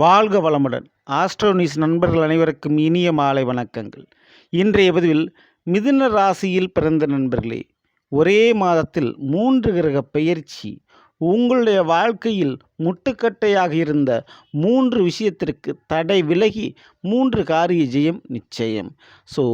வாழ்க வளமுடன். ஆஸ்ட்ரோனிஸ் நண்பர்கள் அனைவருக்கும் இனிய மாலை வணக்கங்கள். இன்றைய பதிவில் மிதுன ராசியில் பிறந்த நண்பர்களே ஒரே மாதத்தில் மூன்று கிரக பெயர்ச்சி. உங்களுடைய வாழ்க்கையில் முட்டுக்கட்டையாக இருந்த மூன்று விஷயத்திற்கு தடை விலகி மூன்று காரிய ஜெயம் நிச்சயம். ஸோ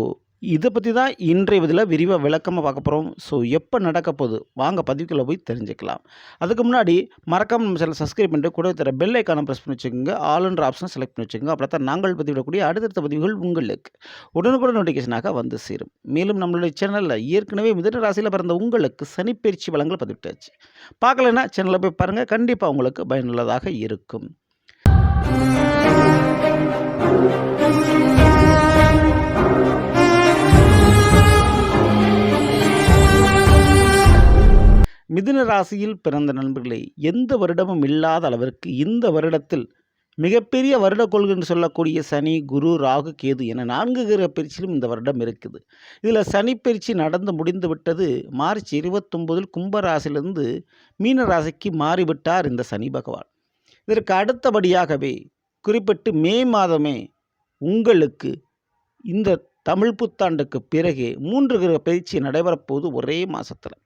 இதை பற்றி தான் இன்றைய இதில் விரிவாக விளக்கமாக பார்க்க போகிறோம் ஸோ எப்போ நடக்க போகுது? வாங்க பதிவுக்குள்ளே போய் தெரிஞ்சுக்கலாம். அதுக்கு முன்னாடி மறக்காம நம்ம சேனல் சப்ஸ்கிரைப் பண்ணிட்டு கூட தர பெல் ஐக்கானை ப்ரெஸ் பண்ணி வச்சுக்கோங்க. ஆல்ன்ற ஆப்ஷனை செலக்ட் பண்ணி வச்சுக்கோங்க. அப்படி தான் நாங்கள் பதிவிடக்கூடிய அடுத்தடுத்த பதிவுகள் உங்களுக்கு உடனுக்குடன் நோட்டிஃபிகேஷனாக வந்து சேரும். மேலும் நம்மளுடைய சேனலில் ஏற்கனவே மிதன ராசியில் பிறந்த உங்களுக்கு சனிப்பயிற்சி வளங்களை பதிவிட்டாச்சு. பார்க்கலன்னா சேனலில் போய் பாருங்கள் கண்டிப்பாக உங்களுக்கு பயனுள்ளதாக இருக்கும். மிதுன ராசியில் பிறந்த நண்பர்களே எந்த வருடமும் இல்லாத அளவிற்கு இந்த வருடத்தில் மிகப்பெரிய வருட கொள்கை என்று சொல்லக்கூடிய சனி குரு ராகு கேது என நான்கு கிரக பயிற்சியிலும் இந்த வருடம் இருக்குது. இதில் சனி பயிற்சி நடந்து முடிந்து விட்டது. மார்ச் இருபத்தொம்போதில் கும்பராசிலிருந்து மீன ராசிக்கு மாறிவிட்டார் இந்த சனி பகவான். இதற்கு அடுத்தபடியாகவே குறிப்பிட்டு மே மாதமே உங்களுக்கு இந்த தமிழ் புத்தாண்டுக்கு பிறகு மூன்று கிரக பயிற்சி நடைபெறப்போகுது ஒரே மாதத்தில்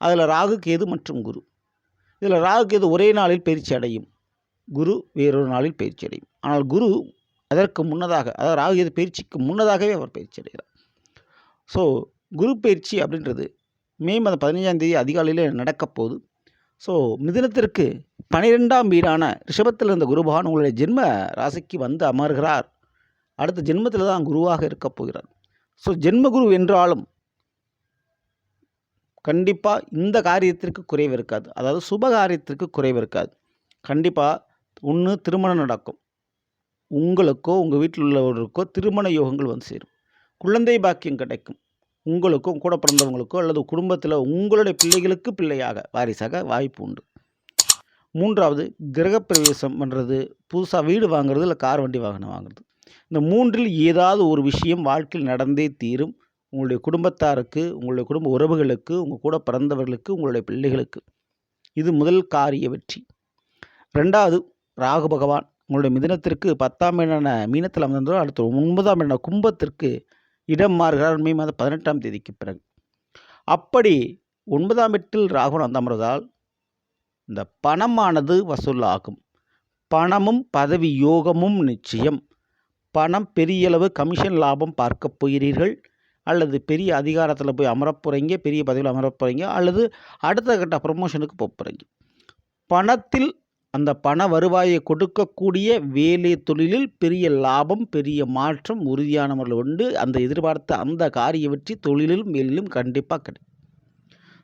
அதில் ராகு கேது மற்றும் குரு. இதில் ராகு கேது ஒரே நாளில் பயிற்சி அடையும். குரு வேறொரு நாளில் பயிற்சி அடையும். ஆனால் குரு அதற்கு முன்னதாக அதாவது ராகு கேது பயிற்சிக்கு முன்னதாகவே அவர் பயிற்சி அடைகிறார். ஸோ குரு பயிற்சி அப்படின்றது மே மாதம் பதினஞ்சாம் தேதி அதிகாலையில் நடக்கப்போகுது ஸோ மிதினத்திற்கு பனிரெண்டாம் வீடான ரிஷபத்தில் இருந்த குருபகான் உங்களுடைய ஜென்ம ராசிக்கு வந்து அமர்கிறார். அடுத்த ஜென்மத்தில் தான் குருவாக இருக்கப் போகிறார். ஸோ ஜென்ம குரு என்றாலும் கண்டிப்பாக இந்த காரியத்திற்கு குறைவு இருக்காது. அதாவது சுப காரியத்திற்கு குறைவு இருக்காது. கண்டிப்பாக ஒன்று திருமணம் நடக்கும். உங்களுக்கோ உங்கள் வீட்டில் உள்ளவர்களுக்கோ திருமண யோகங்கள் வந்து சேரும். குழந்தை பாக்கியம் கிடைக்கும். உங்களுக்கும் கூட பிறந்தவங்களுக்கோ அல்லது குடும்பத்தில் உங்களுடைய பிள்ளைகளுக்கு பிள்ளையாக வாரிசாக வாய்ப்பு உண்டு. மூன்றாவது கிரகப்பிரவேசம் பண்ணுறது புதுசாக வீடு வாங்குறது இல்லை கார் வண்டி வாகனம் வாங்குறது. இந்த மூன்றில் ஏதாவது ஒரு விஷயம் வாழ்க்கையில் நடந்தே தீரும். உங்களுடைய குடும்பத்தாருக்கு உங்களுடைய குடும்ப உறவுகளுக்கு உங்கள் கூட பிறந்தவர்களுக்கு உங்களுடைய பிள்ளைகளுக்கு. இது முதல் காரிய வெற்றி. ரெண்டாவது ராகு பகவான் உங்களுடைய மிதனத்திற்கு பத்தாம் இடான மீனத்தில் அமர்ந்ததோ அடுத்து ஒன்பதாம் இடான கும்பத்திற்கு இடம் மாறுகிறார். மே மாதம் பதினெட்டாம் தேதிக்கு பிறகு. அப்படி ஒன்பதாம் எட்டில் ராகுன் அந்த அமர்வதால் இந்த பணமானது வசூலாகும். பணமும் பதவி யோகமும் நிச்சயம். பணம் பெரியளவு கமிஷன் லாபம் பார்க்க போகிறீர்கள். அல்லது பெரிய அதிகாரத்தில் போய் அமரப்போகிறீங்க பெரிய பதவியில் அமரப்போகிறீங்க அல்லது அடுத்த கட்ட ப்ரமோஷனுக்கு போக போகிறீங்க பணத்தில் அந்த பண வருவாயை கொடுக்கக்கூடிய வேலை தொழிலில் பெரிய லாபம் பெரிய மாற்றம் உறுதியான முறையில் உண்டு. அந்த எதிர்பார்த்த அந்த காரிய வெற்றி தொழிலிலும் வேலையிலும் கண்டிப்பாக கிடைக்கும்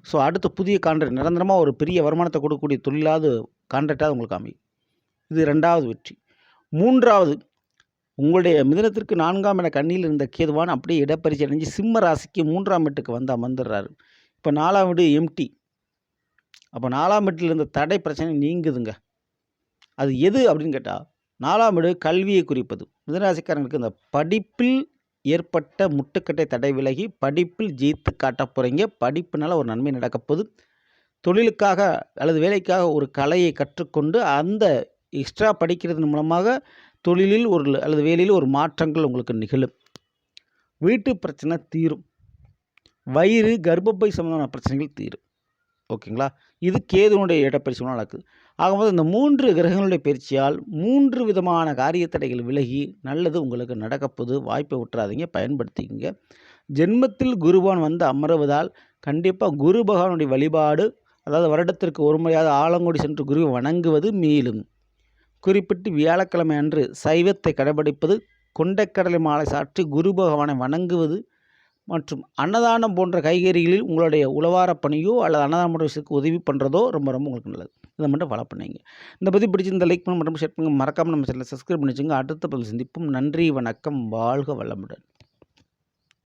ஸோ அடுத்த புதிய கான்ட்ராக்ட் நிரந்தரமாக ஒரு பெரிய வருமானத்தை கொடுக்கக்கூடிய தொழிலாவது கான்ட்ராக்டாக உங்களுக்கு அமையும். இது ரெண்டாவது வெற்றி. மூன்றாவது உங்களுடைய மிதனத்திற்கு நான்காம் இட கண்ணியில் இருந்த கேதுவான் அப்படியே இடப்பரிச்சை அடைஞ்சு சிம்ம ராசிக்கு மூன்றாம் வீட்டுக்கு வந்து அமர்ந்துடுறாரு இப்போ நாலாம் வீடு எம்டி அப்போ நாலாம் வீட்டில் இருந்த தடை பிரச்சனை நீங்குதுங்க. அது எது அப்படின்னு கேட்டால் நாலாம் வீடு கல்வியை குறிப்பது. மிதனராசிக்காரங்களுக்கு இந்த படிப்பில் ஏற்பட்ட முட்டுக்கட்டை தடை விலகி படிப்பில் ஜெயித்து காட்ட போகிறீங்க படிப்புனால ஒரு நன்மை நடக்கப்போகுது தொழிலுக்காக அல்லது வேலைக்காக ஒரு கலையை கற்றுக்கொண்டு அந்த எக்ஸ்ட்ரா படிக்கிறது மூலமாக தொழிலில் ஒரு அல்லது வேலையில் ஒரு மாற்றங்கள் உங்களுக்கு நிகழும். வீட்டு பிரச்சனை தீரும். வயிறு கர்ப்பப்பை சம்பந்தமான பிரச்சனைகள் தீரும். ஓகேங்களா? இது கேதுனுடைய இடப்பயிற்சி நடக்குது. ஆகும்போது இந்த மூன்று கிரகங்களுடைய பயிற்சியால் மூன்று விதமான காரிய தடைகள் விலகி நல்லது உங்களுக்கு நடக்கப்போது வாய்ப்பை விட்டுறாதீங்க பயன்படுத்திக்கிங்க. ஜென்மத்தில் குருபான் வந்து அமருவதால் கண்டிப்பாக குரு பகவானுடைய வழிபாடு அதாவது வருடத்திற்கு ஒரு முறையாவது ஆலங்குடி சென்று குருவை வணங்குவது மேலும். குறிப்பிட்டு வியாழக்கிழமை அன்று சைவத்தை கடைபிடிப்பது கொண்டைக்கடலை மாலை சாற்றி குரு பகவானை வணங்குவது மற்றும் அன்னதானம் போன்ற கைகறிகளில் உங்களுடைய உழவார பணியோ அல்லது அன்னதானம் போன்ற விஷயத்துக்கு உதவி பண்ணுறதோ ரொம்ப ரொம்ப உங்களுக்கு நல்லது. இதை மட்டும் ஃபாலோ பண்ணிங்க. இந்த பற்றி பிடிச்சிருந்த லைக் பண்ண மட்டும் ஷேர் பண்ணுங்கள் மறக்காமல் நம்ம சேனலை சப்ஸ்கிரைப் பண்ணி வச்சுங்க அடுத்த பதில் சந்திப்பும். நன்றி வணக்கம் வாழ்க வளமுடன்.